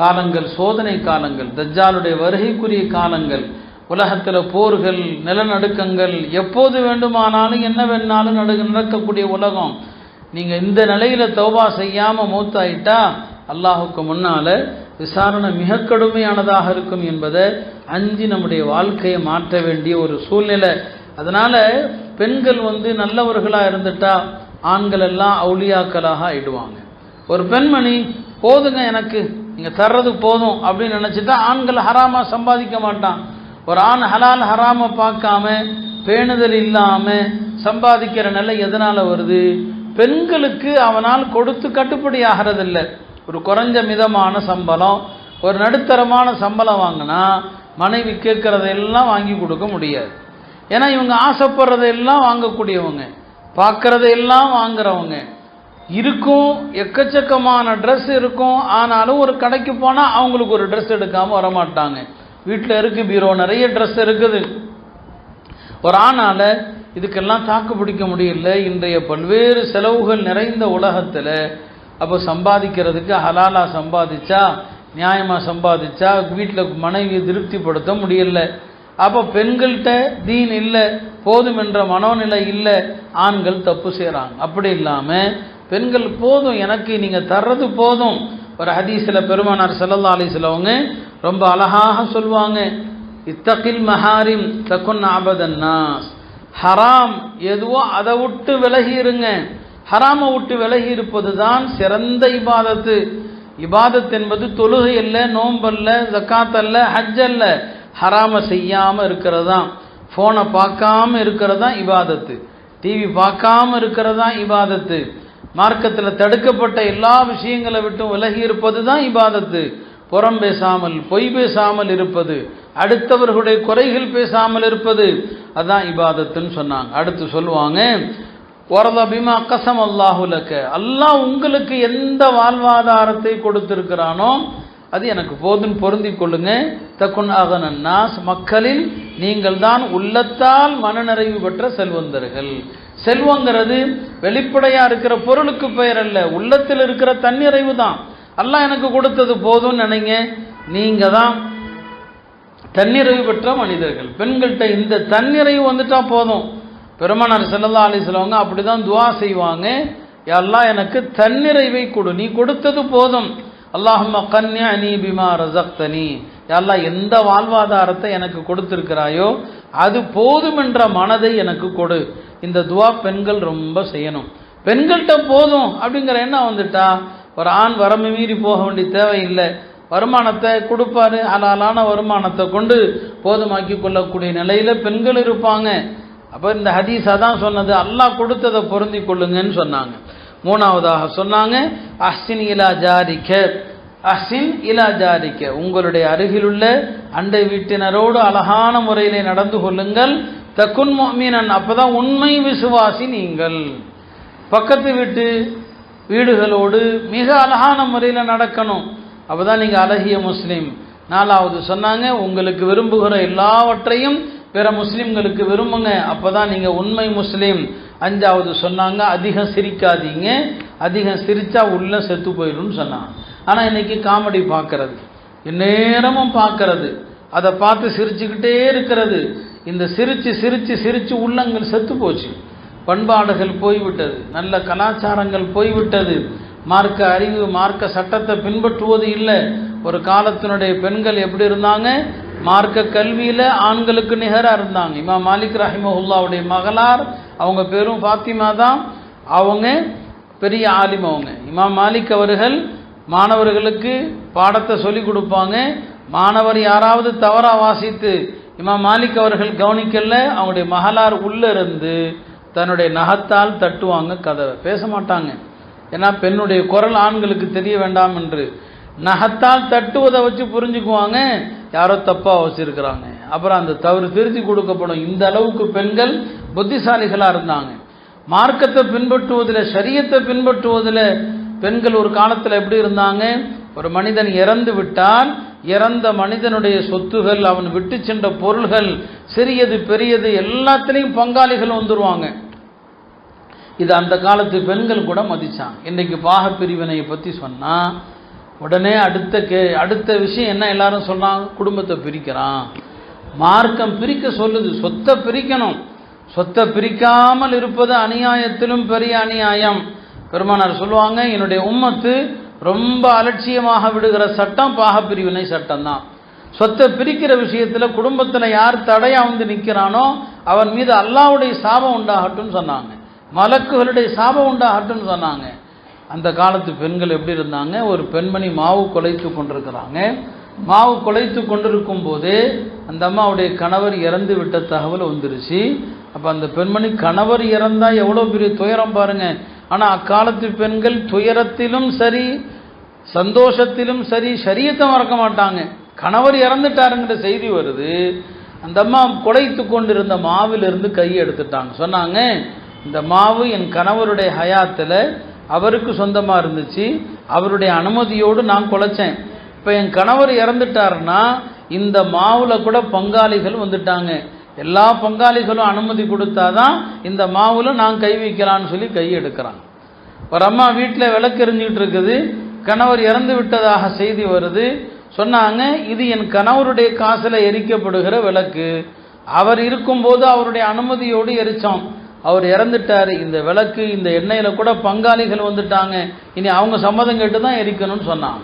காலங்கள் சோதனை காலங்கள் தஜ்ஜாலுடைய வருகைக்குரிய காலங்கள் உலகத்தில் போர்கள் நிலநடுக்கங்கள் எப்போது வேண்டுமானாலும் என்ன வேணாலும் நடு நடக்கக்கூடிய உலகம். நீங்கள் இந்த நிலையில் தௌபா செய்யாமல் மூத்தாயிட்டா அல்லாஹுக்கு முன்னால் விசாரணை மிக கடுமையானதாக இருக்கும் என்பதை அஞ்சு நம்முடைய வாழ்க்கையை மாற்ற வேண்டிய ஒரு சூழ்நிலை. அதனால் பெண்கள் வந்து நல்லவர்களாக இருந்துட்டா ஆண்கள் எல்லாம் அவுளியாக்களாக ஆயிடுவாங்க. ஒரு பெண்மணி போதுங்க எனக்கு நீங்கள் தர்றது போதும் அப்படின்னு நினச்சிட்டா ஆண்கள் ஹராமாக சம்பாதிக்க மாட்டான். ஒரு ஆண் ஹலால் ஹராம பார்க்காம பேணுதல் இல்லாமல் சம்பாதிக்கிற நிலை எதனால் வருது? பெண்களுக்கு அவனால் கொடுத்து கட்டுப்படி ஆகிறதில்ல. ஒரு குறைஞ்ச மிதமான சம்பளம் ஒரு நடுத்தரமான சம்பளம் வாங்கினா மனைவி கேட்குறதையெல்லாம் வாங்கி கொடுக்க முடியாது. ஏன்னா இவங்க ஆசைப்படுறதையெல்லாம் வாங்கக்கூடியவங்க பார்க்குறதையெல்லாம் வாங்குறவங்க. இருக்கும் எக்கச்சக்கமான ட்ரெஸ் இருக்கும் ஆனாலும் ஒரு கடைக்கு போனால் அவங்களுக்கு ஒரு ட்ரெஸ் எடுக்காமல் வரமாட்டாங்க. வீட்டில் இருக்கு பீரோ நிறைய ட்ரெஸ் இருக்குது. ஒரு ஆணால் இதுக்கெல்லாம் தாக்கு பிடிக்க முடியல. இன்றைய பல்வேறு செலவுகள் நிறைந்த உலகத்தில் அப்போ சம்பாதிக்கிறதுக்கு ஹலாலாக சம்பாதிச்சா நியாயமாக சம்பாதிச்சா வீட்டில் மனைவியை திருப்திப்படுத்த முடியல. அப்போ பெண்கள்கிட்ட தீன் இல்லை போதும் என்ற மனோநிலை இல்லை ஆண்கள் தப்பு செய்கிறாங்க அப்படி இல்லாமல் பெண்கள் போதும் எனக்கு நீங்கள் தர்றது போதும். ஒரு ஹதீஸில் பெருமானார் செல்லல்லா அலிஸ்லவங்க ரொம்ப அழகாக சொல்லுவாங்க இத்தகில் மஹாரிம் தக்குன் ஆபதன்னாஸ் ஹராம் எதுவோ அதை விட்டு விலகி இருங்க ஹராமை விட்டு விலகி இருப்பது தான் சிறந்த இபாதத்து. இபாதத் என்பது தொழுகை அல்ல நோம்பல்ல ஜக்காத்தல்ல ஹஜ் அல்ல. ஹராம செய்யாமல் இருக்கிறது தான் ஃபோனை பார்க்காம இருக்கிறது தான் இபாதத்து டிவி பார்க்காம இருக்கிறது தான் இபாதத்து. மார்க்கத்தில் தடுக்கப்பட்ட எல்லா விஷயங்களை விட்டும் விலகி இருப்பது தான் இபாதத்து. புறம் பேசாமல் பொய் பேசாமல் இருப்பது. அடுத்தவர்களுடைய குறைகள் பேசாமல் இருப்பது. அதான் இபாதத்துன்னு சொன்னாங்க. அடுத்து சொல்லுவாங்க ஒரத பிமா கசம் அல்லாஹுலக்க அல்லாஹ் உங்களுக்கு எந்த வாழ்வாதாரத்தை கொடுத்திருக்கிறானோ அது எனக்கு போதும் பொருந்தி கொள்ளுங்க. தக்குன் அகனன்னாஸ் மக்களில் நீங்கள் தான் உள்ளத்தால் மனநிறைவு பெற்ற செல்வந்தர்கள். செல்வங்கிறது வெளிப்படையாக இருக்கிற பொருளுக்கு பெயர் அல்ல உள்ளத்தில் இருக்கிற தன்னிறைவு தான். அல்லாஹ் எனக்கு கொடுத்தது போதும்னு நினைங்க. நீங்கள் தான் தன்னிறைவு பெற்ற மனிதர்கள். பெண்கள்கிட்ட இந்த தன்னிறைவு வந்துட்டா போதும். பெருமனார் செல்லல்லா அப்படி அப்படிதான் துவா செய்வாங்க. எல்லாம் எனக்கு தன்னிறைவை கொடு. நீ கொடுத்தது போதும். அல்லாஹம்ம கன்யா நீ பிமா ரசக்தனி எல்லாம் எந்த வாழ்வாதாரத்தை எனக்கு கொடுத்திருக்கிறாயோ அது போதும் என்ற மனதை எனக்கு கொடு. இந்த துவா பெண்கள் ரொம்ப செய்யணும். பெண்கள்கிட்ட போதும் அப்படிங்கிற எண்ணம் வந்துட்டா ஒரு ஆண் வரம்பு மீறி போக வேண்டிய தேவையில்லை. வருமானத்தை கொடுப்பாரு. அலாலான வருமானத்தை கொண்டு போதுமாக்கி கொள்ளக்கூடிய நிலையில் பெண்கள் இருப்பாங்க. அப்போ இந்த ஹதீஸ் அதான் சொன்னது. அல்லாஹ் கொடுத்ததை பொருந்தி கொள்ளுங்கன்னு சொன்னாங்க. மூணாவதாக சொன்னாங்க அஹ்சின் இலா ஜாரிக்க அஹ்சின் இலா ஜாரிக்க உங்களுடைய அருகிலுள்ள அண்டை வீட்டினரோடு அழகான முறையிலே நடந்து கொள்ளுங்கள். தக்குன் மீனன் அப்போதான் உண்மை விசுவாசி நீங்கள். பக்கத்து வீட்டு வீடுகளோடு மிக அழகான முறையில் நடக்கணும். அப்பதான் நீங்கள் அழகிய முஸ்லீம். நாலாவது சொன்னாங்க உங்களுக்கு விரும்புகிற எல்லாவற்றையும் பிற முஸ்லீம்களுக்கு விரும்புங்க. அப்பதான் நீங்கள் உண்மை முஸ்லீம். அஞ்சாவது சொன்னாங்க அதிகம் சிரிக்காதீங்க. அதிகம் சிரித்தா உள்ள செத்து போயிடும்னு சொன்னாங்க. ஆனால் இன்னைக்கு காமெடி பார்க்கறது நேரமும் பார்க்கறது அதை பார்த்து சிரிச்சுக்கிட்டே இருக்கிறது. இந்த சிரிச்சு சிரித்து சிரித்து உள்ளங்கள் செத்து போச்சு. பண்பாடுகள் போய்விட்டது. நல்ல கலாச்சாரங்கள் போய்விட்டது. மார்க்க அறிவு மார்க்க சட்டத்தை பின்பற்றுவது இல்லை. ஒரு காலத்தினுடைய பெண்கள் எப்படி இருந்தாங்க? மார்க்க கல்வியில் ஆண்களுக்கு நிகராக இருந்தாங்க. இமா மாலிக் ரஹிமஹுல்லாவுடைய மகளார் அவங்க பேரும் ஃபாத்திமா தான். அவங்க பெரிய ஆலிம் அவங்க. இமாம் மாலிக் அவர்கள் மாணவர்களுக்கு பாடத்தை சொல்லி கொடுப்பாங்க. மாணவர் யாராவது தவறாக வாசித்து இமாம் மாலிக் அவர்கள் கவனிக்கல அவங்களுடைய மகளார் உள்ளே இருந்து தன்னுடைய நகத்தால் தட்டுவாங்க கதவை. பேச மாட்டாங்க. ஏன்னா பெண்ணுடைய குரல் ஆண்களுக்கு தெரிய வேண்டாம் என்று. நகத்தால் தட்டுவதை வச்சு புரிஞ்சுக்குவாங்க. யாரோ தப்பாக வச்சிருக்கிறாங்க. அப்புறம் அந்த தவறு திருத்தி கொடுக்கப்படும். இந்த அளவுக்கு பெண்கள் புத்திசாலிகளாக இருந்தாங்க. மார்க்கத்தை பின்பற்றுவதில் சரியத்தை பின்பற்றுவதில் பெண்கள் ஒரு காலத்தில் எப்படி இருந்தாங்க? ஒரு மனிதன் இறந்து விட்டால் இறந்த மனிதனுடைய சொத்துகள் அவன் விட்டு சென்ற பொருள்கள் சிறியது பெரியது எல்லாத்திலையும் பங்காளிகள் வந்துடுவாங்க இது அந்த காலத்து பெண்கள் கூட மதிச்சாங்க. இன்றைக்கு பாகப்பிரிவினையை பற்றி சொன்னால் உடனே அடுத்த கே அடுத்த விஷயம் என்ன எல்லாரும் சொன்னாங்க? குடும்பத்தை பிரிக்கிறான். மார்க்கம் பிரிக்க சொல்லுது. சொத்தை பிரிக்கணும். சொத்தை பிரிக்காமல் இருப்பது அநியாயத்திலும் பெரிய அநியாயம். பெருமானார் சொல்லுவாங்க என்னுடைய உம்மத்து ரொம்ப அலட்சியமாக விடுகிற சட்டம் பாகப்பிரிவினை சட்டம் தான் சொத்தை பிரிக்கிற விஷயத்தில் குடும்பத்தில் யார் தடையாக வந்து நிற்கிறானோ அவன் மீது அல்லாவுடைய சாபம் உண்டாகட்டும் சொன்னாங்க. மலக்குகளுடைய சாபம் உண்டாகட்டும்னு சொன்னாங்க. அந்த காலத்து பெண்கள் எப்படி இருந்தாங்க? ஒரு பெண்மணி மாவு குலைத்து கொண்டிருக்கிறாங்க. மாவு குலைத்து கொண்டிருக்கும் போதே அந்த அம்மாவுடைய கணவர் இறந்து விட்ட தகவல் வந்துருச்சு. அப்போ அந்த பெண்மணி கணவர் இறந்தால் எவ்வளோ பெரிய துயரம் பாருங்கள் ஆனால் அக்காலத்து பெண்கள் துயரத்திலும் சரி சந்தோஷத்திலும் சரி சரியத்தை மறக்க மாட்டாங்க. கணவர் இறந்துட்டாருங்கிற செய்தி வருது. அந்த அம்மா குலைத்து கொண்டிருந்த மாவிலிருந்து கையை எடுத்துட்டாங்க. சொன்னாங்க இந்த மாவு என் கணவருடைய ஹயாத்தில் அவருக்கு சொந்தமாக இருந்துச்சு. அவருடைய அனுமதியோடு நான் குலைச்சேன். இப்போ என் கணவர் இறந்துட்டாருன்னா இந்த மாவில் கூட பங்காளிகள் வந்துட்டாங்க. எல்லா பங்காளிகளும் அனுமதி கொடுத்தாதான் இந்த மாவில் நான் கை வைக்கலான்னு சொல்லி கை எடுக்கிறான். ஒரு அம்மா வீட்டில் விளக்கு எரிஞ்சுக்கிட்டு இருக்குது. கணவர் இறந்து விட்டதாக செய்தி வருது. சொன்னாங்க இது என் கணவருடைய காசில் எரிக்கப்படுகிற விளக்கு. அவர் இருக்கும்போது அவருடைய அனுமதியோடு எரிச்சோம் அவர் இறந்துட்டாரு. இந்த விளக்கு இந்த எண்ணெயில் கூட பங்காளிகள் வந்துட்டாங்க. இனி அவங்க சம்மதம் கேட்டு தான் எரிக்கணும்னு சொன்னான்